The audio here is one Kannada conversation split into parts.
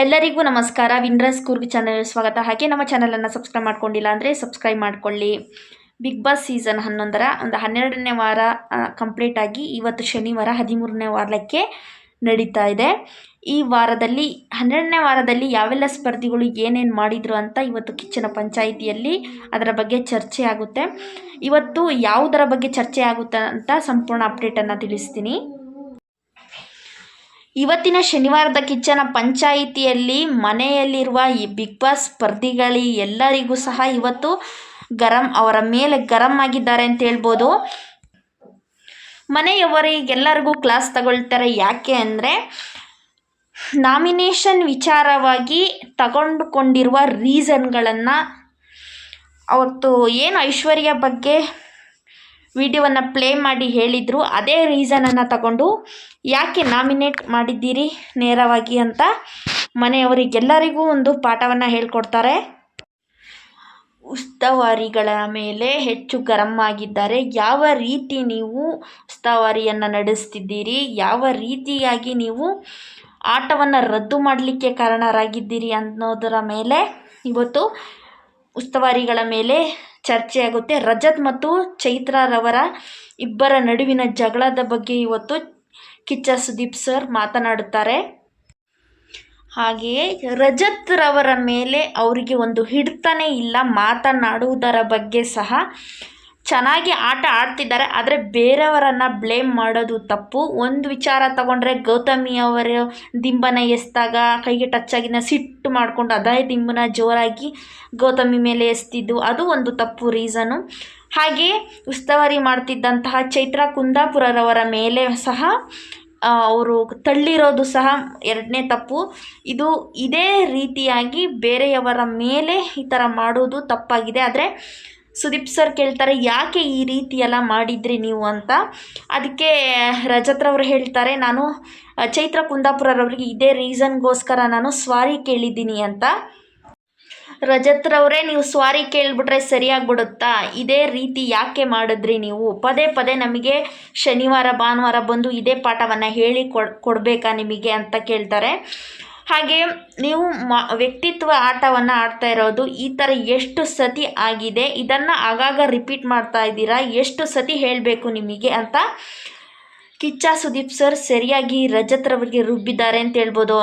ಎಲ್ಲರಿಗೂ ನಮಸ್ಕಾರ. ವಿನ್ರಸ್ ಕೂರ್ಗ್ ಚಾನಲ್ ಸ್ವಾಗತ. ಹಾಗೆ ನಮ್ಮ ಚಾನಲನ್ನು ಸಬ್ಸ್ಕ್ರೈಬ್ ಮಾಡ್ಕೊಂಡಿಲ್ಲ ಅಂದರೆ ಸಬ್ಸ್ಕ್ರೈಬ್ ಮಾಡ್ಕೊಳ್ಳಿ. ಬಿಗ್ ಬಾಸ್ ಸೀಸನ್ ಹನ್ನೊಂದರ, ಒಂದು ಹನ್ನೆರಡನೇ ವಾರ ಕಂಪ್ಲೀಟ್ ಆಗಿ ಇವತ್ತು ಶನಿವಾರ, ಹದಿಮೂರನೇ ವಾರಕ್ಕೆ ನಡೀತಾ ಇದೆ. ಈ ವಾರದಲ್ಲಿ, ಹನ್ನೆರಡನೇ ವಾರದಲ್ಲಿ ಯಾವೆಲ್ಲ ಸ್ಪರ್ಧಿಗಳು ಏನೇನು ಮಾಡಿದರು ಅಂತ ಇವತ್ತು ಕಿಚ್ಚನ ಪಂಚಾಯಿತಿಯಲ್ಲಿ ಅದರ ಬಗ್ಗೆ ಚರ್ಚೆ ಆಗುತ್ತೆ. ಇವತ್ತು ಯಾವುದರ ಬಗ್ಗೆ ಚರ್ಚೆ ಆಗುತ್ತೆ ಅಂತ ಸಂಪೂರ್ಣ ಅಪ್ಡೇಟನ್ನು ತಿಳಿಸ್ತೀನಿ. ಇವತ್ತಿನ ಶನಿವಾರದ ಕಿಚ್ಚನ ಪಂಚಾಯಿತಿಯಲ್ಲಿ ಮನೆಯಲ್ಲಿರುವ ಈ ಬಿಗ್ ಬಾಸ್ ಸ್ಪರ್ಧಿಗಳಿ ಎಲ್ಲರಿಗೂ ಸಹ ಇವತ್ತು ಗರಂ, ಅವರ ಮೇಲೆ ಗರಂ ಆಗಿದ್ದಾರೆ ಅಂತ ಹೇಳ್ಬೋದು. ಮನೆಯವರಿಗೆಲ್ಲರಿಗೂ ಕ್ಲಾಸ್ ತಗೊಳ್ತಾರೆ. ಯಾಕೆ ಅಂದರೆ ನಾಮಿನೇಷನ್ ವಿಚಾರವಾಗಿ ತಗೊಂಡುಕೊಂಡಿರುವ ರೀಸನ್ಗಳನ್ನು ಅವತ್ತು ಏನು ಐಶ್ವರ್ಯ ಬಗ್ಗೆ ವಿಡಿಯೋವನ್ನು ಪ್ಲೇ ಮಾಡಿ ಹೇಳಿದರು. ಅದೇ ರೀಸನನ್ನು ತಗೊಂಡು ಯಾಕೆ ನಾಮಿನೇಟ್ ಮಾಡಿದ್ದೀರಿ ನೇರವಾಗಿ ಅಂತ ಮನೆಯವರಿಗೆಲ್ಲರಿಗೂ ಒಂದು ಪಾಠವನ್ನು ಹೇಳ್ಕೊಡ್ತಾರೆ. ಉಸ್ತುವಾರಿಗಳ ಮೇಲೆ ಹೆಚ್ಚು ಗರಂ ಆಗಿದ್ದಾರೆ. ಯಾವ ರೀತಿ ನೀವು ಉಸ್ತುವಾರಿಯನ್ನು ನಡೆಸ್ತಿದ್ದೀರಿ? ಯಾವ ರೀತಿಯಾಗಿ ನೀವು ಆಟವನ್ನು ರದ್ದು ಮಾಡಲಿಕ್ಕೆ ಕಾರಣರಾಗಿದ್ದೀರಿ ಅನ್ನೋದರ ಮೇಲೆ ಇವತ್ತು ಉಸ್ತುವಾರಿಗಳ ಮೇಲೆ ಚರ್ಚೆ ಆಗುತ್ತೆ. ರಜತ್ ಮತ್ತು ಚೈತ್ರರವರ ಇಬ್ಬರ ನಡುವಿನ ಜಗಳದ ಬಗ್ಗೆ ಇವತ್ತು ಕಿಚ್ಚ ಸುದೀಪ್ ಸರ್ ಮಾತನಾಡುತ್ತಾರೆ. ಹಾಗೆಯೇ ರಜತ್ ರವರ ಮೇಲೆ ಅವರಿಗೆ ಒಂದು ಹಿಡಿತನೇ ಇಲ್ಲ. ಮಾತನಾಡುವುದರ ಬಗ್ಗೆ ಸಹ ಚೆನ್ನಾಗಿ ಆಟ ಆಡ್ತಿದ್ದಾರೆ, ಆದರೆ ಬೇರೆಯವರನ್ನು ಬ್ಲೇಮ್ ಮಾಡೋದು ತಪ್ಪು. ಒಂದು ವಿಚಾರ ತಗೊಂಡ್ರೆ ಗೌತಮಿ ಅವರು ದಿಂಬನ ಎಸ್ದಾಗ, ಕೈಗೆ ಟಚ್ ಆಗಿನ ಸಿಟ್ಟು ಮಾಡಿಕೊಂಡು ಅದೇ ದಿಂಬನ ಜೋರಾಗಿ ಗೌತಮಿ ಮೇಲೆ ಎಸ್ತಿದ್ದು, ಅದು ಒಂದು ತಪ್ಪು ರೀಸನು ಹಾಗೆ ಉಸ್ತುವಾರಿ ಮಾಡ್ತಿದ್ದಂತಹ ಚೈತ್ರ ಕುಂದಾಪುರರವರ ಮೇಲೆ ಸಹ ಅವರು ತಳ್ಳಿರೋದು ಸಹ ಎರಡನೇ ತಪ್ಪು. ಇದು ಇದೇ ರೀತಿಯಾಗಿ ಬೇರೆಯವರ ಮೇಲೆ ಈ ಥರ ಮಾಡೋದು ತಪ್ಪಾಗಿದೆ. ಆದರೆ ಸುದೀಪ್ ಸರ್ ಕೇಳ್ತಾರೆ, ಯಾಕೆ ಈ ರೀತಿ ಎಲ್ಲ ಮಾಡಿದ್ರಿ ನೀವು ಅಂತ? ಅದಕ್ಕೆ ರಜತ್ರವ್ರು ಹೇಳ್ತಾರೆ, ನಾನು, ಚೈತ್ರ ಕುಂದಾಪುರರವ್ರಿಗೆ ಇದೇ ರೀಸನ್ಗೋಸ್ಕರ ನಾನು ಸ್ವಾರಿ ಕೇಳಿದ್ದೀನಿ ಅಂತ. ರಜತ್ರವರೇ ನೀವು ಸ್ವಾರಿ ಕೇಳಿಬಿಟ್ರೆ ಸರಿಯಾಗ್ಬಿಡುತ್ತಾ? ಇದೇ ರೀತಿ ಯಾಕೆ ಮಾಡಿದ್ರಿ ನೀವು? ಪದೇ ಪದೇ ನಮಗೆ ಶನಿವಾರ, ಭಾನುವಾರ ಬಂದು ಇದೇ ಪಾಠವನ್ನು ಹೇಳಿ ಕೊಡ್, ಕೊಡಬೇಕಾ ನಿಮಗೆ? ಅಂತ ಕೇಳ್ತಾರೆ. ಹಾಗೆ ನೀವು ಮ, ವ್ಯಕ್ತಿತ್ವ ಆಟವನ್ನು ಆಡ್ತಾ ಇರೋದು ಈ ಥರ ಎಷ್ಟು ಸತಿ ಆಗಿದೆ, ಇದನ್ನು ಆಗಾಗ ರಿಪೀಟ್ ಮಾಡ್ತಾ ಇದ್ದೀರಾ, ಎಷ್ಟು ಸತಿ ಹೇಳಬೇಕು ನಿಮಗೆ ಅಂತ ಕಿಚ್ಚ ಸುದೀಪ್ ಸರ್ ಸರಿಯಾಗಿ ರಜತ್ರವರಿಗೆ ರುಬ್ಬಿದ್ದಾರೆ ಅಂತ ಹೇಳ್ಬೋದು.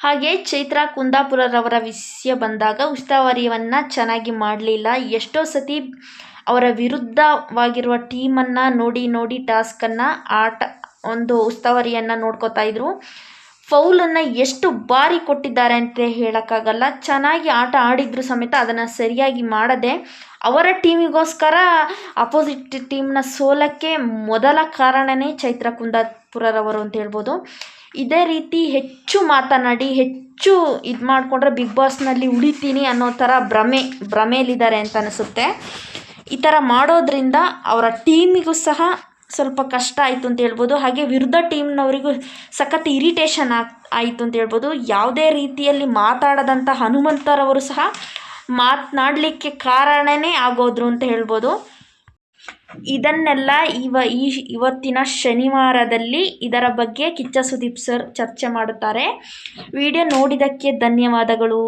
ಹಾಗೆ ಚೈತ್ರ ಕುಂದಾಪುರರವರ ವಿಷಯ ಬಂದಾಗ ಉಸ್ತುವಾರಿಯನ್ನು ಚೆನ್ನಾಗಿ ಮಾಡಲಿಲ್ಲ, ಎಷ್ಟೋ ಸತಿ ಅವರ ವಿರುದ್ಧವಾಗಿರುವ ಟೀಮನ್ನು ನೋಡಿ ನೋಡಿ ಟಾಸ್ಕನ್ನು ಆಟ, ಒಂದು ಉಸ್ತುವಾರಿಯನ್ನು ನೋಡ್ಕೋತಾ ಇದ್ರು. ಫೌಲನ್ನು ಎಷ್ಟು ಬಾರಿ ಕೊಟ್ಟಿದ್ದಾರೆ ಅಂತ ಹೇಳೋಕ್ಕಾಗಲ್ಲ. ಚೆನ್ನಾಗಿ ಆಟ ಆಡಿದ್ರು ಸಮೇತ ಅದನ್ನು ಸರಿಯಾಗಿ ಮಾಡದೆ ಅವರ ಟೀಮಿಗೋಸ್ಕರ ಅಪೋಸಿಟ್ ಟೀಮ್ನ ಸೋಲಕ್ಕೆ ಮೊದಲ ಕಾರಣವೇ ಚೈತ್ರ ಕುಂದಾಪುರರವರು ಅಂತ ಹೇಳ್ಬೋದು. ಇದೇ ರೀತಿ ಹೆಚ್ಚು ಮಾತನಾಡಿ, ಹೆಚ್ಚು ಇದು ಮಾಡಿಕೊಂಡ್ರೆ ಬಿಗ್ ಬಾಸ್ನಲ್ಲಿ ಉಳಿತೀನಿ ಅನ್ನೋ ಥರ ಭ್ರಮೆ ಭ್ರಮೆಯಲ್ಲಿದ್ದಾರೆ ಅಂತ ಅನಿಸುತ್ತೆ. ಈ ಥರ ಮಾಡೋದ್ರಿಂದ ಅವರ ಟೀಮಿಗೂ ಸಹ ಸ್ವಲ್ಪ ಕಷ್ಟ ಆಯಿತು ಅಂತ ಹೇಳ್ಬೋದು. ಹಾಗೆ ವಿರುದ್ಧ ಟೀಮ್ನವರಿಗೂ ಸಖತ್ ಇರಿಟೇಷನ್ ಆಗ್ ಆಯಿತು ಅಂತ ಹೇಳ್ಬೋದು. ಯಾವುದೇ ರೀತಿಯಲ್ಲಿ ಮಾತಾಡದಂಥ ಹನುಮಂತರವರು ಸಹ ಮಾತನಾಡಲಿಕ್ಕೆ ಕಾರಣವೇ ಆಗೋದ್ರು ಅಂತ ಹೇಳ್ಬೋದು. ಇದನ್ನೆಲ್ಲ ಇವ ಈ ಇವತ್ತಿನ ಶನಿವಾರದಲ್ಲಿ ಇದರ ಬಗ್ಗೆ ಕಿಚ್ಚ ಸುದೀಪ್ ಸರ್ ಚರ್ಚೆ ಮಾಡುತ್ತಾರೆ. ವಿಡಿಯೋ ನೋಡಿದ್ದಕ್ಕೆ ಧನ್ಯವಾದಗಳು.